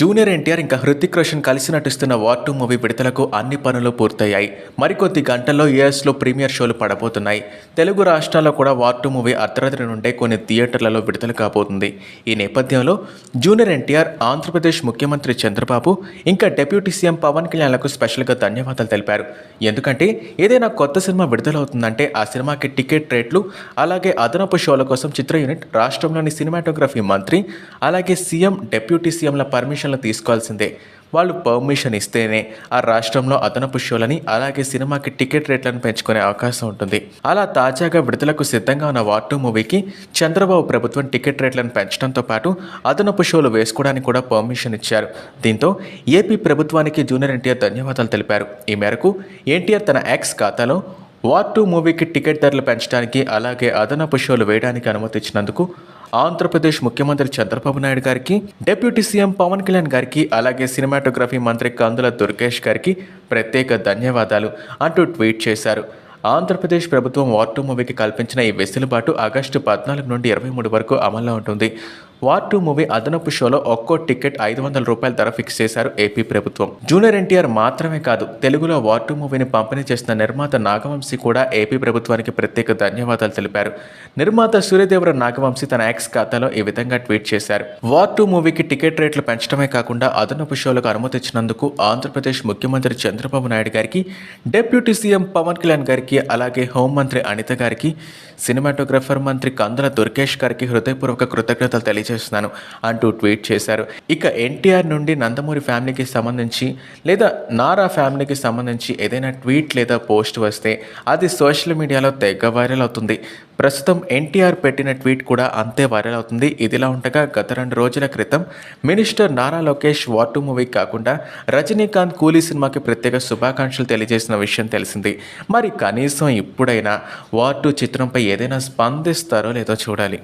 Junior NTR ఇంకా హృతిక్ రోషన్ కలిసి నటిస్తున్న వార్ టూ మూవీ విడుదలకు అన్ని పనులు పూర్తయ్యాయి. మరికొద్ది గంటల్లో యూఎస్లో ప్రీమియర్ షోలు పడబోతున్నాయి. తెలుగు రాష్ట్రాల్లో కూడా వార్ టూ మూవీ అర్ధరాత్రి నుండే కొన్ని థియేటర్లలో విడుదల కాబోతుంది. ఈ నేపథ్యంలో జూనియర్ ఎన్టీఆర్ ఆంధ్రప్రదేశ్ ముఖ్యమంత్రి చంద్రబాబు ఇంకా డిప్యూటీ సీఎం పవన్ కళ్యాణ్లకు స్పెషల్గా ధన్యవాదాలు తెలిపారు. ఎందుకంటే ఏదైనా కొత్త సినిమా విడుదలవుతుందంటే ఆ సినిమాకి టికెట్ రేట్లు అలాగే అదనపు షోల కోసం చిత్ర యూనిట్ రాష్ట్రంలోని సినిమాటోగ్రఫీ మంత్రి అలాగే సీఎం డిప్యూటీ సీఎంల పర్మిషన్ పర్మిషన్లు తీసుకోవాల్సిందే. వాళ్ళు పర్మిషన్ ఇస్తేనే ఆ రాష్ట్రంలో అదనపు షోలని అలాగే సినిమాకి టికెట్ రేట్లను పెంచుకునే అవకాశం ఉంటుంది. అలా తాజాగా విడుదలకు సిద్ధంగా ఉన్న వార్ టూ మూవీకి చంద్రబాబు ప్రభుత్వం టికెట్ రేట్లను పెంచడంతో పాటు అదనపు షోలు వేసుకోవడానికి కూడా పర్మిషన్ ఇచ్చారు. దీంతో ఏపీ ప్రభుత్వానికి జూనియర్ ఎన్టీఆర్ ధన్యవాదాలు తెలిపారు. ఈ మేరకు ఎన్టీఆర్ తన ఎక్స్ ఖాతాలో వార్ టూ మూవీకి టికెట్ ధరలు పెంచడానికి అలాగే అదనపు షోలు వేయడానికి అనుమతిచ్చినందుకు ఆంధ్రప్రదేశ్ ముఖ్యమంత్రి చంద్రబాబు నాయుడు గారికి డిప్యూటీ సీఎం పవన్ కళ్యాణ్ గారికి అలాగే సినిమాటోగ్రఫీ మంత్రి కందుల దుర్గేష్ గారికి ప్రత్యేక ధన్యవాదాలు అంటూ ట్వీట్ చేశారు. ఆంధ్రప్రదేశ్ ప్రభుత్వం వార్టూ మూవీకి కల్పించిన ఈ వెసులుబాటు ఆగస్టు పద్నాలుగు నుండి ఇరవై మూడు వరకు అమల్లో ఉంటుంది. వార్ టూ మూవీ అదనపు షోలో ఒక్కో టికెట్ ఐదు వందల రూపాయల ధర ఫిక్స్ చేశారు ఏపీ ప్రభుత్వం. జూనియర్ ఎన్టీఆర్ మాత్రమే కాదు తెలుగులో వార్ టూ మూవీని పంపిణీ చేసిన నిర్మాత నాగవంశీ కూడా ఏపీ ప్రభుత్వానికి ప్రత్యేక ధన్యవాదాలు తెలిపారు. నిర్మాత సూర్యదేవర నాగవంశీ తన యాక్స్ ఖాతాలో ఈ విధంగా ట్వీట్ చేశారు. వార్ టూ మూవీకి టికెట్ రేట్లు పెంచడమే కాకుండా అదనపు షోలకు అనుమతి ఇచ్చినందుకు ఆంధ్రప్రదేశ్ ముఖ్యమంత్రి చంద్రబాబు నాయుడు గారికి డిప్యూటీ సీఎం పవన్ కళ్యాణ్ గారికి అలాగే హోంమంత్రి అనిత గారికి సినిమాటోగ్రఫర్ మంత్రి కందుల దుర్గేష్ గారికి హృదయపూర్వక కృతజ్ఞతలు చేస్తున్నాను అంటూ ట్వీట్ చేశారు. ఇక ఎన్టీఆర్ నుండి నందమూరి ఫ్యామిలీకి సంబంధించి లేదా నారా ఫ్యామిలీకి సంబంధించి ఏదైనా ట్వీట్ లేదా పోస్ట్ వస్తే అది సోషల్ మీడియాలో తెగ వైరల్ అవుతుంది. ప్రస్తుతం ఎన్టీఆర్ పెట్టిన ట్వీట్ కూడా అంతే వైరల్ అవుతుంది. ఇదిలా ఉండగా గత రెండు రోజుల క్రితం minister Nara Lokesh war two movie కాకుండా రజనీకాంత్ కూలీ సినిమాకి ప్రత్యేక శుభాకాంక్షలు తెలియజేసిన విషయం తెలిసింది. మరి కనీసం ఇప్పుడైనా వార్ టూ చిత్రంపై ఏదైనా స్పందిస్తారో లేదో చూడాలి.